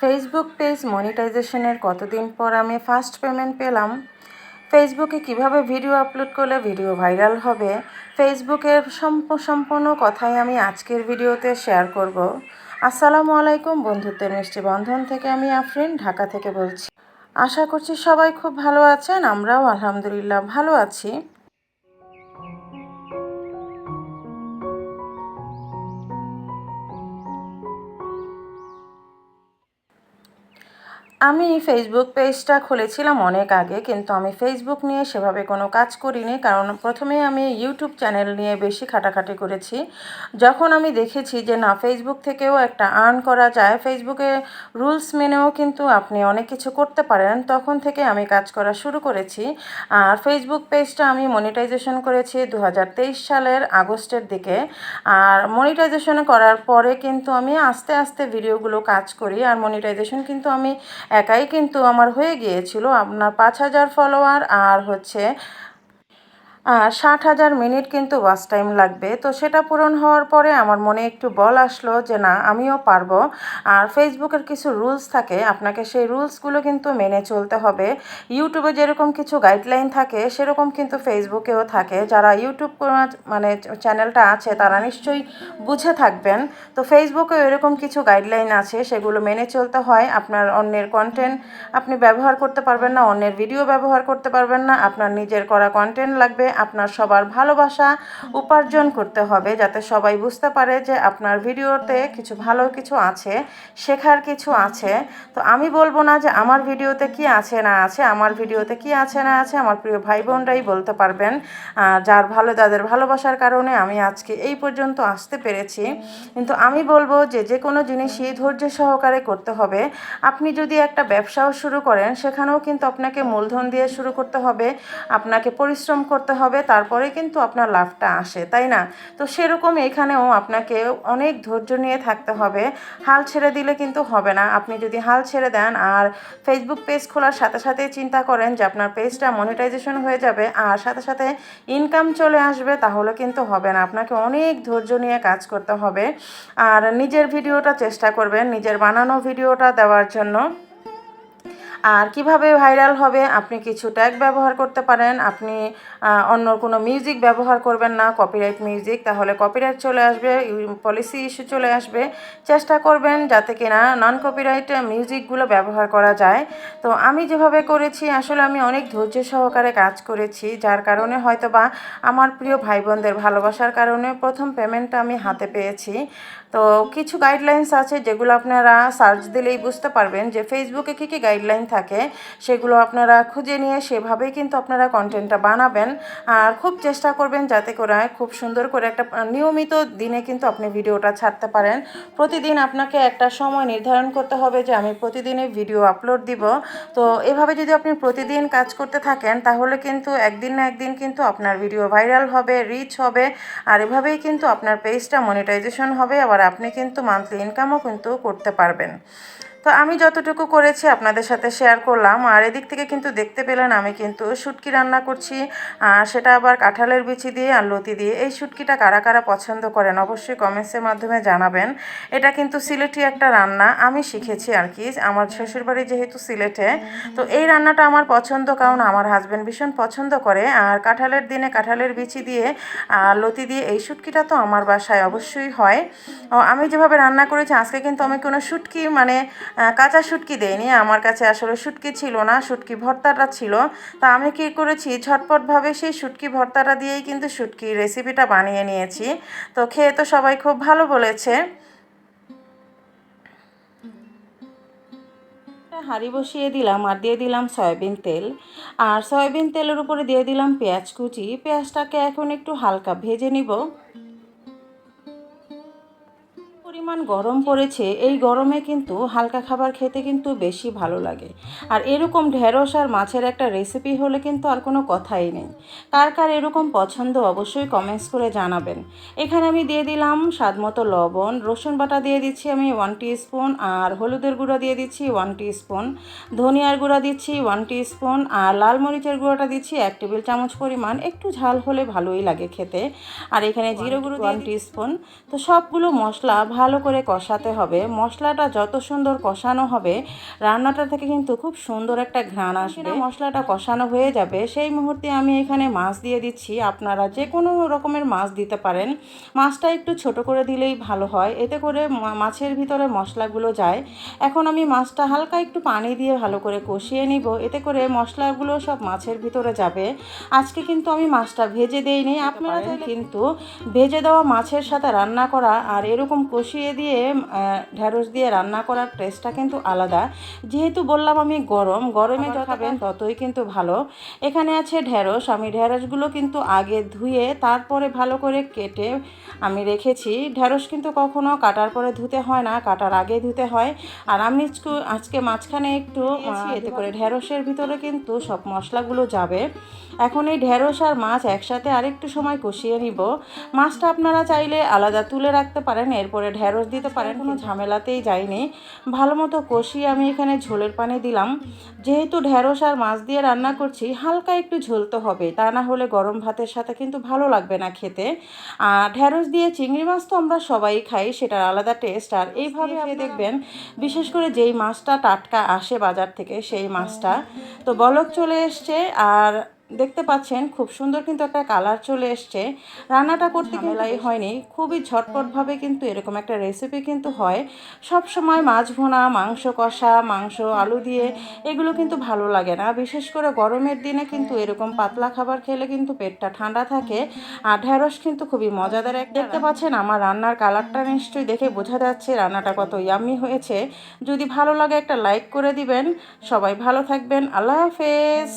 Facebook page মনিটাইজেশনের কতদিন পর আমি ফার্স্ট পেমেন্ট পেলাম? ফেসবুকে কীভাবে ভিডিও আপলোড করলে ভিডিও ভাইরাল হবে? ফেসবুকের সম্প- সম্পূর্ণ কথাই আমি আজকের ভিডিওতে শেয়ার করব। আসসালামু আলাইকুম, বন্ধুত্বের মিষ্টি বন্ধন থেকে আমি আফরিন, ঢাকা থেকে বলছি। আশা করছি সবাই খুব ভালো আছেন, আমরাও আলহামদুলিল্লাহ ভালো আছি। আমি ফেসবুক পেজটা খুলেছিলাম অনেক আগে, কিন্তু আমি ফেসবুক নিয়ে সেভাবে কোনো কাজ করিনি। কারণ প্রথমে আমি ইউটিউব চ্যানেল নিয়ে বেশি খাটাখাটি করেছি। যখন আমি দেখেছি যে না ফেসবুক থেকেও একটা আর্ন করা যায় ফেসবুকে রুলস মেনেও কিন্তু আপনি অনেক কিছু করতে পারেন, তখন থেকে আমি কাজ করা শুরু করেছি। আর ফেসবুক পেজটা আমি মনিটাইজেশন করেছি দু হাজার তেইশ সালের আগস্টের দিকে। আর মনিটাইজেশন করার পরে কিন্তু আমি আস্তে আস্তে ভিডিওগুলো কাজ করি, আর মনিটাইজেশন কিন্তু আমি একাই কিন্তু আমার হয়ে গিয়েছিল। আপনার পাঁচ হাজার ফলোয়ার আর হচ্ছে ষাট হাজার মিনিট কিন্তু ওয়াচ টাইম লাগবে। তো সেটা পূরণ হওয়ার পরে আমার মনে একটু বল আসলো যে, না, আমিও পারব। আর ফেসবুকের কিছু রুলস থাকে, আপনাকে সেই রুলসগুলো কিন্তু মেনে চলতে হবে। ইউটিউবে যেরকম কিছু গাইডলাইন থাকে, সেরকম কিন্তু ফেসবুকেও থাকে। যারা ইউটিউব মানে চ্যানেলটা আছে, তারা নিশ্চয়ই বুঝে থাকবেন। তো ফেসবুকেও এরকম কিছু গাইডলাইন আছে, সেগুলো মেনে চলতে হয়। আপনার অন্যের কন্টেন্ট আপনি ব্যবহার করতে পারবেন না, অন্যের ভিডিও ব্যবহার করতে পারবেন না। আপনার নিজের করা কন্টেন্ট লাগবে। আপনার সবার ভালোবাসা উপার্জন করতে হবে যাতে সবাই বুঝতে পারে যে আপনার ভিডিওতে কিছু ভালো কিছু আছে, শেখার কিছু আছে। তো আমি বলব না যে আমার ভিডিওতে কি আছে না আছে, আমার ভিডিওতে কি আছে না আছে আমার প্রিয় ভাই বোনরাই বলতে পারবেন। যার ভালো, তাদের ভালোবাসার কারণে আমি আজকে এই পর্যন্ত আসতে পেরেছি। কিন্তু আমি বলব যে যে কোনো জিনিসই ধৈর্য সহকারে করতে হবে। আপনি যদি একটা ব্যবসাও শুরু করেন, সেখানেও কিন্তু আপনাকে মূলধন দিয়ে শুরু করতে হবে। আপনাকে পরিশ্রম করতে হবে, তারপরে কিন্তু আপনার লাভটা আসে, তাই না? তো সেরকম এখানেও আপনাকে অনেক ধৈর্য নিয়ে থাকতে হবে। হাল ছেড়ে দিলে কিন্তু হবে না। আপনি যদি হাল ছেড়ে দেন আর ফেসবুক পেজ খোলার সাথে সাথে চিন্তা করেন যে আপনার পেজটা মনিটাইজেশন হয়ে যাবে আর সাথে সাথে ইনকাম চলে আসবে, তাহলে কিন্তু হবে না। আপনাকে অনেক ধৈর্য নিয়ে কাজ করতে হবে। আর নিজের ভিডিওটা চেষ্টা করবেন, নিজের বানানো ভিডিওটা দেওয়ার জন্য। আর কীভাবে ভাইরাল হবে আপনি কিছু ট্যাগ ব্যবহার করতে পারেন, আপনি অন্য কোনো মিউজিক ব্যবহার করবেন না কপিরাইট মিউজিক তাহলে কপিরাইট চলে আসবে পলিসি ইস্যু চলে আসবে। চেষ্টা করবেন যাতে কিনা নন কপিরাইট মিউজিকগুলো ব্যবহার করা যায়। তো আমি যেভাবে করেছি, আসলে আমি অনেক ধৈর্য সহকারে কাজ করেছি, যার কারণে হয়তো বা আমার প্রিয় ভাই বোনদের ভালোবাসার কারণে প্রথম পেমেন্টটা আমি হাতে পেয়েছি। তো কিছু গাইডলাইন্স আছে যেগুলো আপনারা সার্চ দিলেই বুঝতে পারবেন যে ফেসবুকে কী কী গাইডলাইন থাকে, সেগুলো আপনারা খুঁজে নিয়ে সেভাবেই কিন্তু আপনারা কন্টেন্টটা বানাবেন। আর খুব চেষ্টা করবেন যাতে করে খুব সুন্দর করে একটা নিয়মিত দিনে কিন্তু আপনি ভিডিওটা ছাড়তে পারেন। প্রতিদিন আপনাকে একটা সময় নির্ধারণ করতে হবে যে আমি প্রতিদিনই ভিডিও আপলোড দিব। তো এভাবে যদি আপনি প্রতিদিন কাজ করতে থাকেন, তাহলে কিন্তু একদিন না একদিন কিন্তু আপনার ভিডিও ভাইরাল হবে রিচ হবে। আর এভাবেই কিন্তু আপনার পেজটা মনিটাইজেশন হবে, আবার আপনি কিন্তু মান্থলি ইনকামও কিন্তু করতে পারবেন। তো আমি যতটুকু করেছি আপনাদের সাথে শেয়ার করলাম। আর এদিক থেকে কিন্তু দেখতে পেলেন আমি কিন্তু শুটকি রান্না করছি। সেটা আবার কাঁঠালের বিচি দিয়ে আর লতি দিয়ে। এই শুটকিটা কারা কারা পছন্দ করেন অবশ্যই কমেন্টসের মাধ্যমে জানাবেন। এটা কিন্তু সিলেটি একটা রান্না, আমি শিখেছি আর কি। আমার শ্বশুরবাড়ি যেহেতু সিলেটে, তো এই রান্নাটা আমার পছন্দ কারণ আমার হাজব্যান্ড ভীষণ পছন্দ করে। আর কাঁঠালের দিনে কাঁঠালের বিচি দিয়ে আর লতি দিয়ে এই শুটকিটা তো আমার বাসায় অবশ্যই হয়। আমি যেভাবে রান্না করেছি, আজকে কিন্তু আমি কোনো শুটকি মানে কাঁচা শুটকি দেয়নি। আমার কাছে আসলে শুটকি ছিল না শুটকি ভর্তাটা ছিল। তা আমি কী করেছি? ঝটপটভাবে সেই শুটকি ভর্তাটা দিয়েই কিন্তু শুটকি রেসিপিটা বানিয়ে নিয়েছি। তো খেয়ে তো সবাই খুব ভালো বলেছে। হাঁড়ি বসিয়ে দিলাম আর দিয়ে দিলাম সয়াবিন তেল। আর সয়াবিন তেলের উপরে দিয়ে দিলাম পেঁয়াজ কুচি। পেঁয়াজটাকে এখন একটু হালকা ভেজে নিব। পরিমাণ গরম পড়েছে এই গরমে কিন্তু হালকা খাবার খেতে কিন্তু বেশি ভালো লাগে। আর এরকম ঢেঁড়স আর মাছের একটা রেসিপি হলে কিন্তু আর কোনো কথাই নেই। কার কার এরকম পছন্দ অবশ্যই কমেন্টস করে জানাবেন। এখানে আমি দিয়ে দিলাম স্বাদ মতো লবণ রসুন বাটা দিয়ে দিচ্ছি আমি ওয়ান স্পুন আর হলুদের গুঁড়ো দিয়ে দিচ্ছি ওয়ান স্পুন ধনিয়ার গুঁড়া দিচ্ছি ওয়ান স্পুন আর লাল মরিচের গুঁড়োটা দিচ্ছি এক টেবিল চামচ পরিমাণ একটু ঝাল হলে ভালোই লাগে খেতে। আর এখানে জিরে গুঁড়ো ওয়ান স্পুন তো সবগুলো মশলা ভালো করে কষাতে হবে। মশলাটা যত সুন্দর কষানো হবে রান্নাটা থেকে কিন্তু খুব সুন্দর একটা ঘ্রাণ আসবে। মশলাটা কষানো হয়ে যাবে সেই মুহূর্তে আমি এখানে মাছ দিয়ে দিচ্ছি। আপনারা যে কোনো রকমের মাছ দিতে পারেন। মাছটা একটু ছোট করে দিলেই ভালো হয়। এতে করে মাছের ভিতরে মশলাগুলো যায়। এখন আমি মাছটা হালকা একটু পানি দিয়ে ভালো করে কষিয়ে নিব। এতে করে মশলাগুলো সব মাছের ভিতরে যাবে। আজকে কিন্তু আমি মাছটা ভেজে দেইনি। আপনারা কিন্তু ভেজে দেওয়া মাছের সাথে রান্না করা আর এরকম কষিয়ে দিয়ে আহ, ঢেঁড়স দিয়ে রান্না করার টেস্টটা কিন্তু আলাদা। যেহেতু বললাম আমি গরম গরমে যত খাবেন ততই কিন্তু ভালো। এখানে আছে ঢেঁড়স আমি ঢেঁড়সগুলো কিন্তু আগে ধুয়ে তারপরে ভালো করে কেটে আমি রেখেছি। ঢেঁড়স কিন্তু কখনো কাটার পরে ধুতে হয় না কাটার আগে ধুতে হয়। আর আমি আজকে মাঝখানে একটু এতে করে। ঢেঁড়সের ভিতরে কিন্তু সব মশলাগুলো যাবে। এখন এই ঢেঁড়স আর মাছ একসাথে আরেকটু সময় কষিয়ে নিব। মাছটা আপনারা চাইলে আলাদা তুলে রাখতে পারেন এরপরে ঢেঁড়স দিতে পারেন কোনো ঝামেলাতেই যায়নি ভালো মতো কষিয়ে আমি এখানে ঝোলের পানি দিলাম। যেহেতু ঢেঁড়স আর মাছ দিয়ে রান্না করছি হালকা একটু ঝোলতে হবে তা না হলে গরম ভাতের সাথে কিন্তু ভালো লাগবে না খেতে। আর ঢেঁড়স দিয়ে চিংড়ি মাছ তো আমরা সবাই খাই সেটার আলাদা টেস্ট। আর এইভাবে আপনি দেখবেন বিশেষ করে যেই মাছটা টাটকা আসে বাজার থেকে সেই মাছটা। তো বলক চলে এসছে আর দেখতে পাচ্ছেন খুব সুন্দর কিন্তু একটা কালার চলে এসছে। রান্নাটা করতে ঝামেলাই হয়নি খুবই ঝটপটভাবে কিন্তু এরকম একটা রেসিপি কিন্তু হয়। সব সময় মাছ ভোনা মাংস কষা মাংস আলু দিয়ে এগুলো কিন্তু ভালো লাগে না। বিশেষ করে গরমের দিনে কিন্তু এরকম পাতলা খাবার খেলে কিন্তু পেটটা ঠান্ডা থাকে আর ঢেঁড়স কিন্তু খুবই মজাদার এক দেখতে পাচ্ছেন আমার রান্নার কালারটা নিশ্চয়ই দেখে বোঝা যাচ্ছে রান্নাটা কত ইয়ামি হয়েছে। যদি ভালো লাগে একটা লাইক করে দিবেন। সবাই ভালো থাকবেন আল্লাহ হাফেজ।